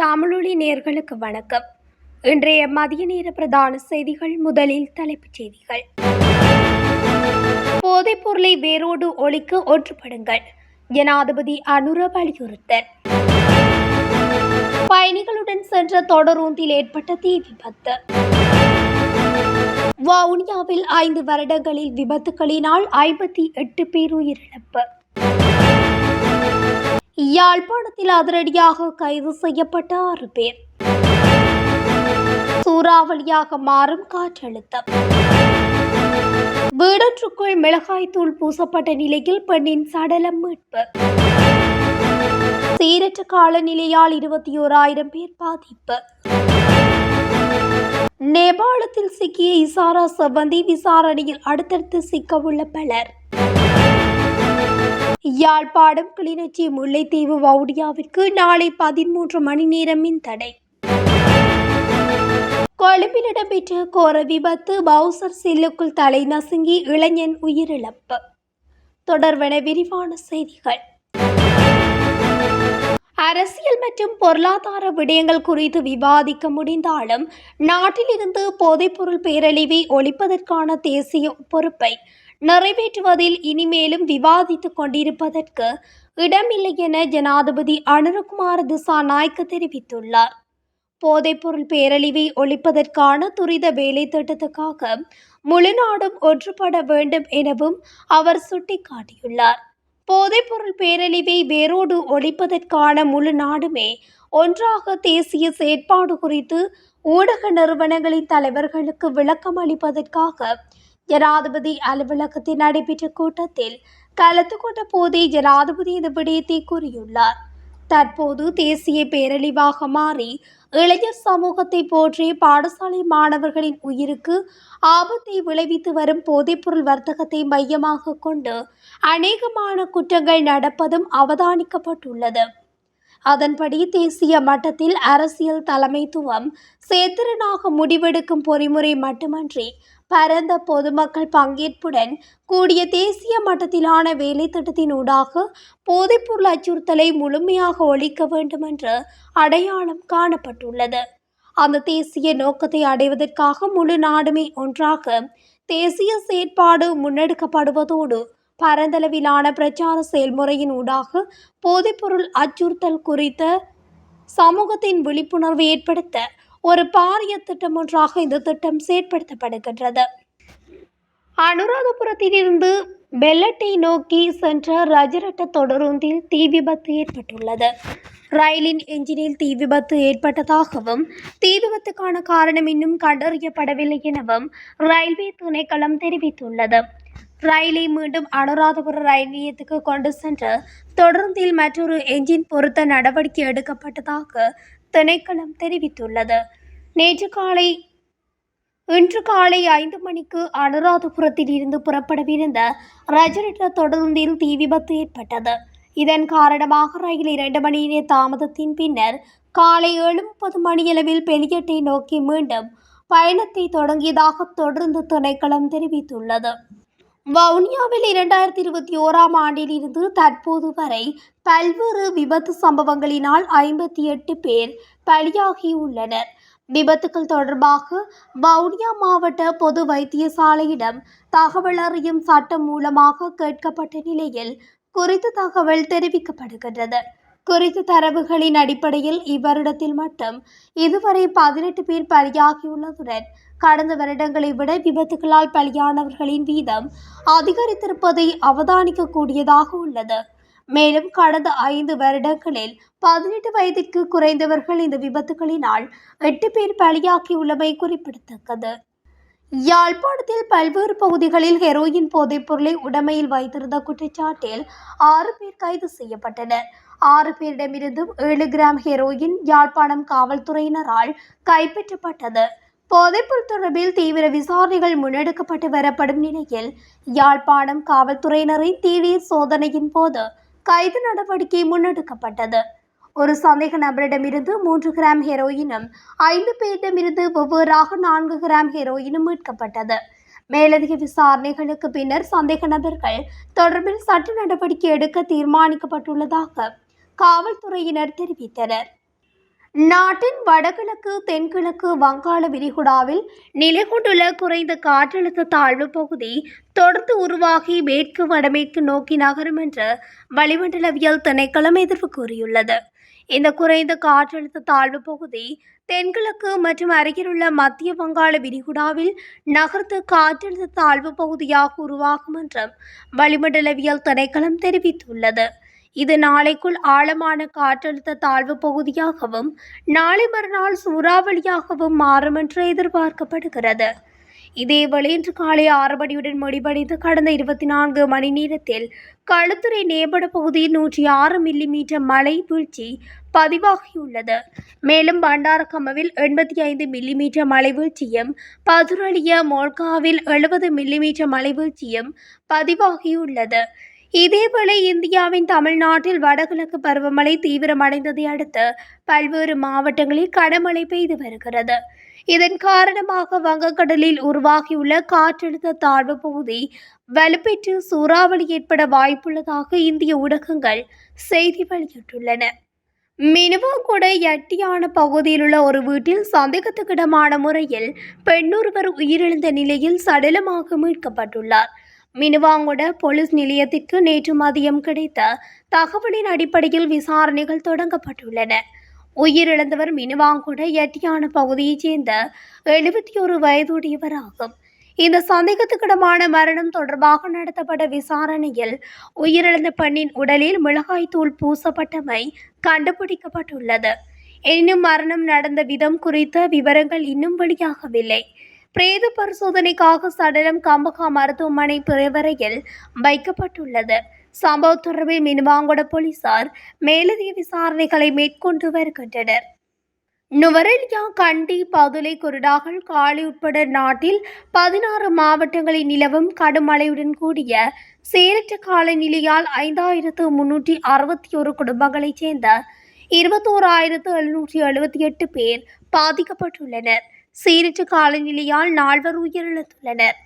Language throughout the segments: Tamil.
நேயர்களுக்கு வணக்கம். இன்றைய மதிய நேர பிரதான செய்திகள் முதலில் தலைப்புச் செய்திகள். போதைப் பொருளை வேரோடு ஒழிக்க ஒன்றுபடுங்கள் ஜனாதிபதி அனுர வலியுறுத்தல். பயணிகளுடன் சென்ற தொடரூந்தில் ஏற்பட்ட தீ விபத்து. வவுனியாவில் ஐந்து வருடங்களில் விபத்துகளினால் ஐம்பத்தி எட்டு பேர் உயிரிழப்பு. யாழ்ப்பாணத்தில் அதிரடியாக கைது செய்யப்பட்ட ஆறு பேர் சூறாவளியாக மாறும் காற்றழுத்தம். வீடற்றுக்குள் மிளகாய் தூள் பூசப்பட்ட நிலையில் பெண்ணின் சடலம் மீட்பு. சீரற்ற காலநிலையால் இருபத்தி ஓராயிரம் பேர் பாதிப்பு. நேபாளத்தில் சிக்கிய இசாரா செவ்வந்தி விசாரணையில் அடுத்தடுத்து சிக்கவுள்ள பலர். யாழ்ப்பாணம் கிளிநொச்சி முல்லைத்தீவு வவுடியாவிற்கு நாளை பதிமூன்று மணி நேரம் மின் தடை. கொழும்பில் இடம்பெற்ற கோர விபத்து பவுசர் சில்லுக்குள் தலை நசுங்கி இளைஞன் உயிரிழப்பு. தொடர்வன விரிவான செய்திகள். அரசியல் மற்றும் பொருளாதார விடயங்கள் குறித்து விவாதிக்க முடிந்தாலும் நாட்டிலிருந்து போதைப்பொருள் பேரழிவை ஒழிப்பதற்கான தேசிய பொறுப்பை நிறைவேற்றுவதில் இனிமேலும் விவாதித்துக் கொண்டிருப்பதற்கு இடமில்லை என ஜனாதிபதி அனுரகுமார திசாநாயக்க தெரிவித்துள்ளார். போதைப்பொருள் பேரழிவை ஒழிப்பதற்கான துரித வேலை திட்டத்துக்காக முழு நாடும் ஒன்றுபட வேண்டும் எனவும் அவர் சுட்டிக்காட்டியுள்ளார். போதைப்பொருள் பேரழிவை வேரோடு ஒழிப்பதற்கான முழு நாடுமே ஒன்றாக தேசிய செயற்பாடு குறித்து ஊடக நிறுவனங்களின் தலைவர்களுக்கு விளக்கம் அளிப்பதற்காக ஜனாதிபதி அலுவலகத்தில் நடைபெற்ற கூட்டத்தில் கலந்து கொண்ட போதே ஜனாதிபதி இந்த விடயத்தை கூறியுள்ளார். தற்போது தேசிய பேரழிவாக மாறி இளைஞர் சமூகத்தை போற்றி பாடசாலை மாணவர்களின் உயிருக்கு ஆபத்தை விளைவித்து வரும் போதைப்பொருள் வர்த்தகத்தை மையமாக கொண்டு அநேகமான குற்றங்கள் நடப்பதும் அவதானிக்கப்பட்டுள்ளது. அதன்படி தேசிய மட்டத்தில் அரசியல் தலைமைத்துவம் சேத்திரனாக முடிவெடுக்கும் பொறிமுறை மட்டுமன்றி பரந்த பொதுமக்கள் பங்கேற்புடன் கூடிய தேசிய மட்டத்திலான வேலை திட்டத்தினூடாக போதைப்பொருள் அச்சுறுத்தலை முழுமையாக ஒழிக்க வேண்டும் என்று அடையாளம் காணப்பட்டுள்ளது. அந்த தேசிய நோக்கத்தை அடைவதற்காக முழு நாடுமே ஒன்றாக தேசிய செயற்பாடு முன்னெடுக்கப்படுவதோடு பரந்தளவிலான பிரச்சார செயல்முறையின் ஊடாக போதைப்பொருள் அச்சுறுத்தல் குறித்த சமூகத்தின் விழிப்புணர்வு ஏற்படுத்த ஒரு பாரிய திட்டம் ஒன்றாக இந்த திட்டம் செயற்படுத்தப்படுகின்றது. அனுராதபுரத்திலிருந்து பெல்லட்டை நோக்கி சென்ற ரஜரட்ட தொடருந்தில் தீ விபத்து ஏற்பட்டுள்ளது. ரயிலின் என்ஜினில் தீ விபத்து ஏற்பட்டதாகவும் தீ விபத்துக்கான காரணம் இன்னும் கண்டறியப்படவில்லை எனவும் ரயில்வே திணைக்களம் தெரிவித்துள்ளது. ரயிலை மீண்டும் அனுராதபுர ரயில் நிலையத்துக்கு கொண்டு சென்று தொடர்ந்தில் மற்றொரு என்ஜின் பொருத்த நடவடிக்கை எடுக்கப்பட்டதாக திணைக்களம் தெரிவித்துள்ளது. நேற்று காலை இன்று காலை ஐந்து மணிக்கு அனுராதபுரத்தில் இருந்து புறப்படவிருந்த ரஜரிட்ட தொடருந்தில் தீ விபத்து ஏற்பட்டது. இதன் காரணமாக ரயில் இரண்டு மணி நேர தாமதத்தின் பின்னர் காலை ஏழு முப்பது மணியளவில் பெலியட்டை நோக்கி மீண்டும் பயணத்தை தொடங்கியதாக தொடர்ந்து திணைக்களம் தெரிவித்துள்ளது. வவுனியாவில் இரண்டாயிரத்தி இருபத்தி ஓராம் ஆண்டில் இருந்து தற்போது வரை பல்வேறு விபத்து சம்பவங்களினால் ஐம்பத்தி எட்டு பேர் பலியாகியுள்ளனர். விபத்துக்கள் தொடர்பாக வவுனியா மாவட்ட பொது வைத்தியசாலையிடம் தகவல் அறியும் சட்டம் மூலமாக கேட்கப்பட்ட நிலையில் குறித்த தகவல் தெரிவிக்கப்படுகின்றது. குறித்த தரவுகளின் அடிப்படையில் இவ்வருடத்தில் மட்டும் இதுவரை பதினெட்டு பேர் பலியாகியுள்ளதுடன் கடந்த வருடங்களை விட விபத்துகளால் பலியானவர்களின் வீதம் அதிகரித்திருப்பதை அவதானிக்கக்கூடியதாக உள்ளது. மேலும் கடந்த ஐந்து வருடங்களில் பதினெட்டு வயதிற்கு குறைந்தவர்கள் இந்த விபத்துகளினால் எட்டு பேர் பலியாகியுள்ளமை குறிப்பிடத்தக்கது. யாழ்ப்பாணத்தில் பல்வேறு பகுதிகளில் ஹெரோயின் போதைப் பொருளை உடமையில் வைத்திருந்த குற்றச்சாட்டில் ஆறு பேர் கைது செய்யப்பட்டனர். ஆறு பேரிடமிருந்தும் ஏழு கிராம் ஹெரோயின் யாழ்ப்பாணம் காவல்துறையினரால் கைப்பற்றப்பட்டது. போதைப்பொருள் தொடர்பில் தீவிர விசாரணைகள் முன்னெடுக்கப்பட்டு வரப்படும் நிலையில் யாழ்ப்பாணம் காவல்துறையினரின் தீவிர சோதனையின் போது கைது நடவடிக்கை முன்னெடுக்கப்பட்டது. ஒரு சந்தேக நபரிடமிருந்து மூன்று கிராம் ஹெரோயினும் ஐந்து பேரிடமிருந்து ஒவ்வொருவராக நான்கு கிராம் ஹெரோயினும் மீட்கப்பட்டது. மேலதிக விசாரணைகளுக்கு பின்னர் சந்தேக நபர்கள் தொடர்பில் சட்ட நடவடிக்கை எடுக்க தீர்மானிக்கப்பட்டுள்ளதாக காவல்துறையினர் தெரிவித்தனர். நாட்டின் வடகிழக்கு தென்கிழக்கு வங்காள விரிகுடாவில் நிலை கொண்டுள்ள குறைந்த காற்றழுத்த தாழ்வு பகுதி தொடர்ந்து உருவாகி மேற்கு வடமேற்கு நோக்கி நகரும் என்று வளிமண்டலவியல் திணைக்களம் எதிர்ப்பு கூறியுள்ளது. இந்த குறைந்த காற்றழுத்த தாழ்வு பகுதி தென்கிழக்கு மற்றும் அருகிலுள்ள மத்திய வங்காள விரிகுடாவில் நகர்த்து காற்றழுத்த தாழ்வு பகுதியாக உருவாகும் என்றும் வளிமண்டலவியல் திணைக்களம் தெரிவித்துள்ளது. இது நாளைக்குள் ஆழமான காற்றழுத்த தாழ்வு பகுதியாகவும் நாளை மறுநாள் சூறாவளியாகவும் மாறும் என்று எதிர்பார்க்கப்படுகிறது. இதேவேளை இன்று காலை ஆறு மணியுடன் முடிவடைந்து கடந்த இருபத்தி நான்கு மணி நேரத்தில் களுத்துறை நேபட பகுதியில் நூற்றி ஆறு மில்லி மீட்டர் மழை வீழ்ச்சி பதிவாகியுள்ளது. மேலும் பண்டாரகமவில் எண்பத்தி ஐந்து மில்லி மீட்டர் மழை வீழ்ச்சியும் பதுரலிய மோல்காவில் எழுபது மில்லி மீட்டர் மழை வீழ்ச்சியும் பதிவாகியுள்ளது. இதேவேளை இந்தியாவின் தமிழ்நாட்டில் வடகிழக்கு பருவமழை தீவிரமடைந்ததை அடுத்து பல்வேறு மாவட்டங்களில் கனமழை பெய்து வருகிறது. இதன் காரணமாக வங்கக்கடலில் உருவாகியுள்ள காற்றழுத்த தாழ்வு பகுதி வலுப்பெற்று சூறாவளி ஏற்பட வாய்ப்புள்ளதாக இந்திய ஊடகங்கள் செய்தி வெளியிட்டுள்ளன. மினுவாங்குடை எட்டியான பகுதியில் உள்ள ஒரு வீட்டில் சந்தேகத்துக்கிடமான முறையில் பெண்ணொருவர் உயிரிழந்த நிலையில் சடலமாக மீட்கப்பட்டுள்ளார். மினுவாங்குட போலீஸ் நிலையத்திற்கு நேற்று மதியம் கிடைத்த தகவலின் அடிப்படையில் விசாரணைகள் தொடங்கப்பட்டுள்ளன. உயிரிழந்தவர் மினுவாங்குட எட்டியான பகுதியைச் சேர்ந்த எழுபத்தி ஒரு வயதுடையவர் ஆகும் இந்த சந்தேகத்துக்கிடமான மரணம் தொடர்பாக நடத்தப்பட்ட விசாரணையில் உயிரிழந்த பெண்ணின் உடலில் மிளகாய் தூள் பூசப்பட்டமை கண்டுபிடிக்கப்பட்டுள்ளது. எனினும் மரணம் நடந்த விதம் குறித்த விவரங்கள் இன்னும் வெளியாகவில்லை. பிரேத பரிசோதனைக்காக சடலம் கம்பகா மருத்துவமனை பிறவரையில் வைக்கப்பட்டுள்ளது. சம்பவ தொடர்பில் மினுவாங்குட போலீசார் மேலதிக விசாரணைகளை மேற்கொண்டு வருகின்றனர். நுவரெலியா கண்டி பதுளை குருடாகல் காலி உட்பட நாட்டில் பதினாறு மாவட்டங்களில் நிலவும் கடுமழையுடன் கூடிய சீரற்ற காலநிலையால் ஐந்தாயிரத்து முன்னூற்றி அறுபத்தி ஒரு குடும்பங்களைச் சேர்ந்த இருபத்தோராயிரத்து எழுநூற்றி எழுபத்தி எட்டு பேர் பாதிக்கப்பட்டுள்ளனர். சீரிட்டு காலநிலையால் நால்வர் உயிரிழந்துள்ளனர்.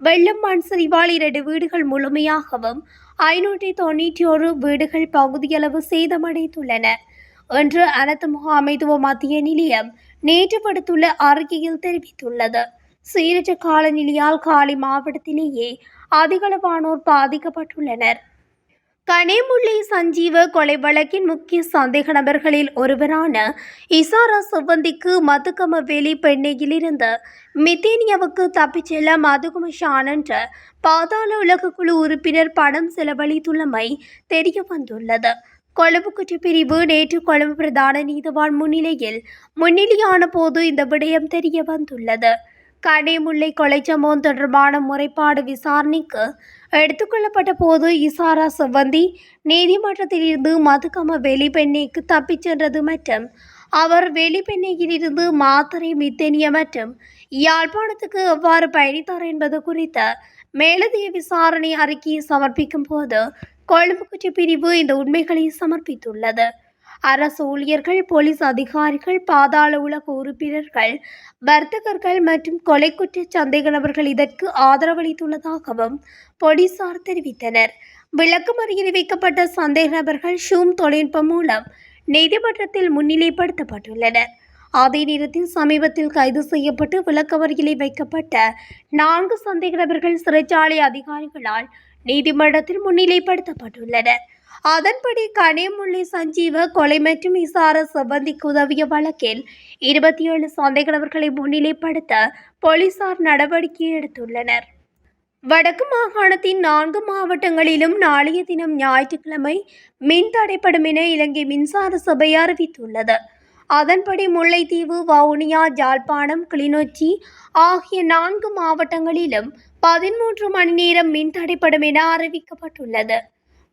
வெள்ளம் மண் சரிவால் இரண்டு வீடுகள் முழுமையாகவும் ஐநூற்றி தொண்ணூற்றி ஒரு வீடுகள் பகுதியளவு சேதமடைந்துள்ளன. என்று அனைத்து முகாமைத்துவ மத்திய நிலையம் நேற்று விடுத்துள்ள அறிக்கையில் தெரிவித்துள்ளது. சீரற்ற காலநிலையால் காலி மாவட்டத்திலேயே அதிகளவானோர் பாதிக்கப்பட்டுள்ளனர். கனேமுல்லை சஞ்சீவ கொலை வழக்கின் முக்கிய சந்தேக நபர்களில் ஒருவரான இசாரா சுவந்திக்கு மதுகம வேலி பெண்ணையிலிருந்து மித்தேனியாவுக்கு தப்பிச் செல்ல மதுகும ஷானன்ற என்ற பாதாள உலக குழு உறுப்பினர் பணம் செலவழித்துள்ளமை தெரிய வந்துள்ளது. கொழும்பு குற்றப்பிரிவு நேற்று கொழும்பு பிரதான நீதவான் முன்னிலையில் முன்னிலையான போது இந்த விடயம் தெரிய வந்துள்ளது. கனிமுல்லை கொலை சம்பவம் தொடர்பான முறைப்பாடு விசாரணைக்கு எடுத்துக்கொள்ளப்பட்ட போது இசாரா செவ்வந்தி நீதிமன்றத்திலிருந்து மதுக்கம வெளிப்பெண்ணைக்கு தப்பிச் சென்றது மற்றும் அவர் வெளிப்பெண்ணையிலிருந்து மாத்தரை மித்தேனிய மற்றும் யாழ்ப்பாணத்துக்கு எவ்வாறு பயணித்தார் என்பது குறித்த மேலதிக விசாரணை அறிக்கையை சமர்ப்பிக்கும் போது கொழும்பு குற்றப்பிரிவு இந்த உண்மைகளை சமர்ப்பித்துள்ளது. அரசு ஊழியர்கள் போலீஸ் அதிகாரிகள் பாதாள உலக உறுப்பினர்கள் வர்த்தகர்கள் மற்றும் கொலை குற்ற சந்தேக நபர்கள் இதற்கு ஆதரவளித்துள்ளதாகவும் போலீசார் தெரிவித்தனர். விளக்கமறியலில் வைக்கப்பட்ட சந்தேக நபர்கள் ஷூம் தொழில்நுட்பம் மூலம் நீதிமன்றத்தில் முன்னிலைப்படுத்தப்பட்டுள்ளனர். அதே நேரத்தில் சமீபத்தில் கைது செய்யப்பட்டு விளக்கமறியலில் வைக்கப்பட்ட நான்கு சந்தேக நபர்கள் சிறைச்சாலை அதிகாரிகளால் நீதிமன்றத்தில் முன்னிலைப்படுத்தப்பட்டுள்ளனர். அதன்படி கனேமுல்லை சஞ்சீவ கொலை மற்றும் விசார சம்பந்திக்கு உதவிய வழக்கில் இருபத்தி ஏழு சந்தேகநபர்களை முன்னிலைப்படுத்த போலீசார் நடவடிக்கை எடுத்துள்ளனர். வடக்கு மாகாணத்தின் நான்கு மாவட்டங்களிலும் நாளைய தினம் ஞாயிற்றுக்கிழமை மின் தடைப்படும் என இலங்கை மின்சார சபை அறிவித்துள்ளது. அதன்படி முல்லைத்தீவு வவுனியா ஜாழ்ப்பாணம் கிளிநொச்சி ஆகிய நான்கு மாவட்டங்களிலும் பதிமூன்று மணி நேரம் மின் தடைப்படும் என அறிவிக்கப்பட்டுள்ளது.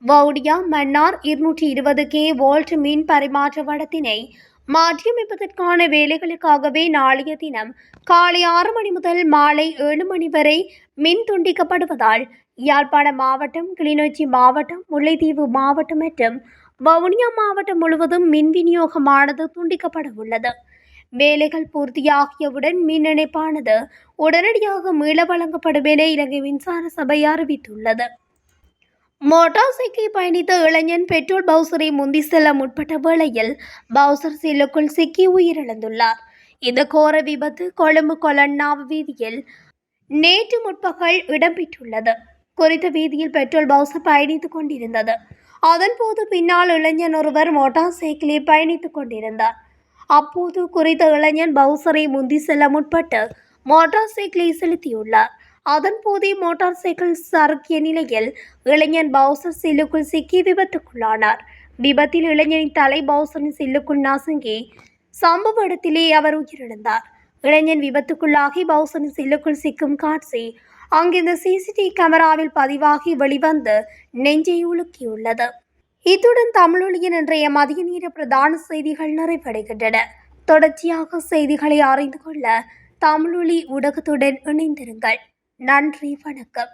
வவுனியா மன்னார் இருநூற்றி இருபது கே வோல்ட் மின் பரிமாற்ற வடத்தினை மாற்றியமைப்பதற்கான வேலைகளுக்காகவே நாளைய தினம் காலை ஆறு மணி முதல் மாலை ஏழு மணி வரை மின் துண்டிக்கப்படுவதால் யாழ்ப்பாண மாவட்டம் கிளிநொச்சி மாவட்டம் முல்லைத்தீவு மாவட்டம் மற்றும் வவுனியா மாவட்டம் முழுவதும் மின் விநியோகமானது துண்டிக்கப்பட உள்ளது. வேலைகள் பூர்த்தியாகியவுடன் மின் இணைப்பானது உடனடியாக மீள வழங்கப்படும் என இலங்கை மின்சார சபை அறிவித்துள்ளது. மோட்டார் சைக்கிள் பயணித்த இளைஞன் பெட்ரோல் பவுசரை முந்தி செல்ல முற்பட்ட வேளையில் பவுசர் சீலுக்குள் சிக்கி உயிரிழந்துள்ளார். இந்த கோர விபத்து கொழும்பு கொலன்னாவு வீதியில் நேற்று முற்பகல் இடம்பெற்றுள்ளது. குறித்த வீதியில் பெட்ரோல் பவுசர் பயணித்துக் கொண்டிருந்தது. அதன்போது பின்னால் இளைஞன் ஒருவர் மோட்டார் சைக்கிளில் பயணித்துக் கொண்டிருந்தார். அப்போது குறித்த இளைஞன் பவுசரை முந்தி செல்ல முற்பட்டு மோட்டார் சைக்கிளை செலுத்தியுள்ளார். அதன் போதே மோட்டார் சைக்கிள் சறுக்கிய நிலையில் இளைஞன் பவுசர் சில்லுக்குள் சிக்கி விபத்துக்குள்ளானார். விபத்தில் இளைஞனின் தலை பவுசரின் சில்லுக்குள் நசுங்கி சம்பவ இடத்திலே அவர் உயிரிழந்தார். இளைஞன் விபத்துக்குள்ளாகி பவுசரின் சில்லுக்குள் சிக்கும் காட்சி அங்கிருந்த சிசிடிவி கேமராவில் பதிவாகி வெளிவந்து நெஞ்சை உலுக்கியுள்ளது. இத்துடன் தமிழொலியின் இன்றைய மதிய நேர பிரதான செய்திகள் நிறைவடைகின்றன. தொடர்ச்சியாக செய்திகளை அறிந்து கொள்ள தமிழொலி ஊடகத்துடன் இணைந்திருங்கள். நன்றி வணக்கம்.